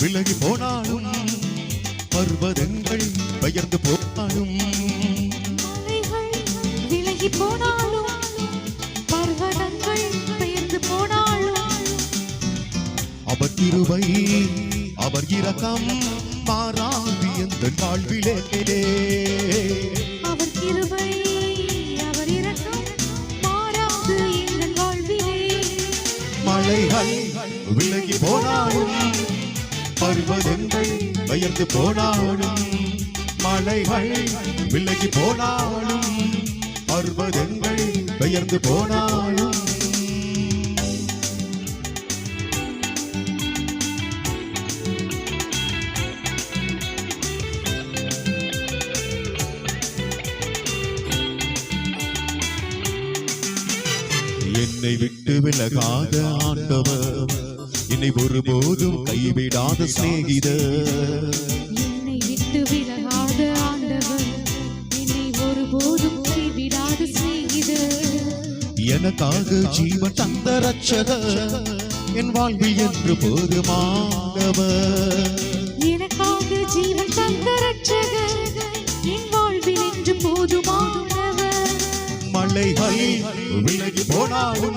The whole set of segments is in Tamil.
விலகி போனாலும் பர்வதங்கள் பெயர்ந்து போனாலும் விலகி போனாலும் பர்வதங்கள் பெயர்ந்து போனாலும் அவர் கிருபை அவர் இரக்கம் மாறாது எந்த வாழ்விலே. அவர் கிருபை அவர் இரக்கம் மாறாது எங்கள் வாழ்விலே. மலைகள் விலகி போனாலும் பர்வதங்கள் பயந்து போனாலும் மலைகள் விலகி போனாலும் பர்வதங்கள் பெயர்ந்து போனாலும். என்னை விட்டு விலகாத ஆண்டவர் என்னை ஒருபோதும் கைவிடாத சிநேகிதர். என்னை விட்டு விலகாத ஆண்டவர். என்னை ஒருபோதும் கைவிடாத சிநேகிதர். எனக்காக ஜீவன் தந்த ரட்சகர் என் வாழ்வில் என்று போதுமானவர். எனக்காக ஜீவன் தந்த ரட்சகர் என் வாழ்வில் என்று போதுமானவர். மலைகள் விலகி போனாலும்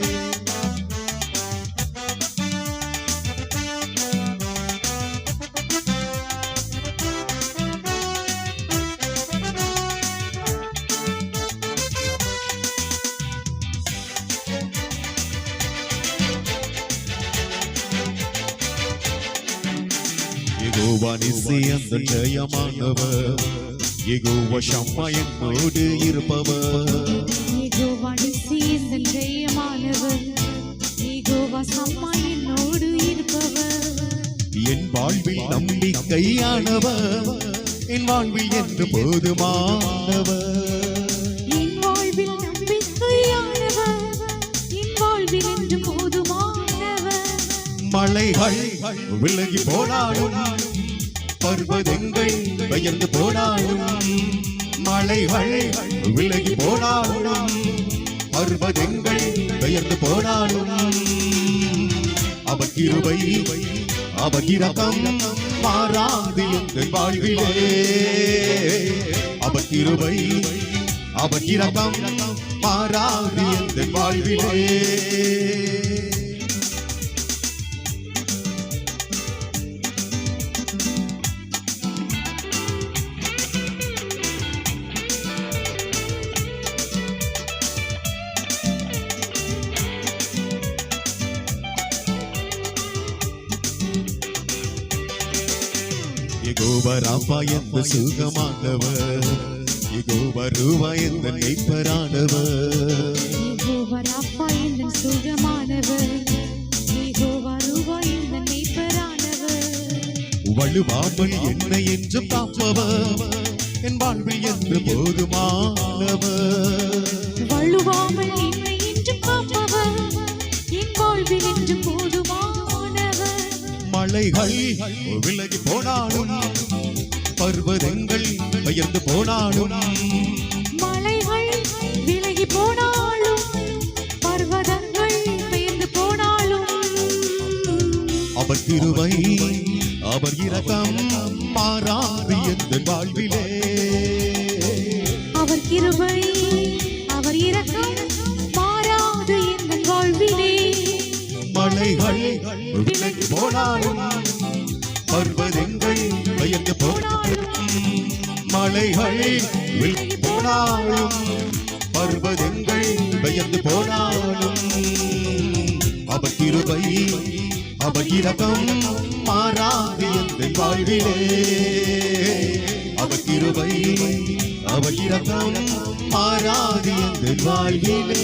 யெகோவா நிசி அந்த ஜெயமானவர். யெகோவா ஷம்மா இருப்பவர். யெகோவா யெகோவா என்னோடு இருப்பவர். என் வாழ்வில் நம்பிக்கையானவர். என் வாழ்வில் என்று போதுமானவர். மலைகள் விலகி போனாலும் பர்வதங்கள் பெயர்ந்து போனாலும் மலைகள் விலகி போனாலும் பர்வதங்கள் பெயர்ந்து போனாலும் அவர் கிருபை அவர் இரக்கம் மாறாது எங்கள் வாழ்விலே. அவர் கிருபை அவர் இரக்கம் மாறாது எங்கள் வாழ்விலே. யெகோவராப்பா எந்த சுகமானவர்? யெகோவருவா எந்த நெய்ப்பரானவர் யெகோவா ராப்பா என்ற சுகமானவர்? யெகோவா ரூவா என்ற மேய்ப்பரானவர்? வலுவாமல் என்னை என்றும் காப்பவர். என் வாழ்வில் என்று போதுமானவர். வள்ளுவாமல் என்னை என்று காப்பவர். என் வாழ்வில் என்று போதுமானவர் மலைகள் விலகி போனாலும் பர்வதங்கள் பெயர்ந்து போனாலும் மலைகள் விலகி போனாலும் பர்வதங்கள் பெயர்ந்து போனாலும். அவர் திருவை அவர் இரக்கம் மாறாது எந்த வாழ்விலே. அவர் கிருபை அவர் இரக்கம் மலைகள் விலகி போனாலும் பர்வதங்கள் பயந்து போனாலும் மலைகள் விலகி போனாலும் பர்வதங்கள் பயந்து போனாலும் அவர் கிருபை அவர் இரகம் மாறாது எந்த வாழ்விலே. அவர் கிருபை அவர் இரகம் மாறாது எந்த வாழ்விலே.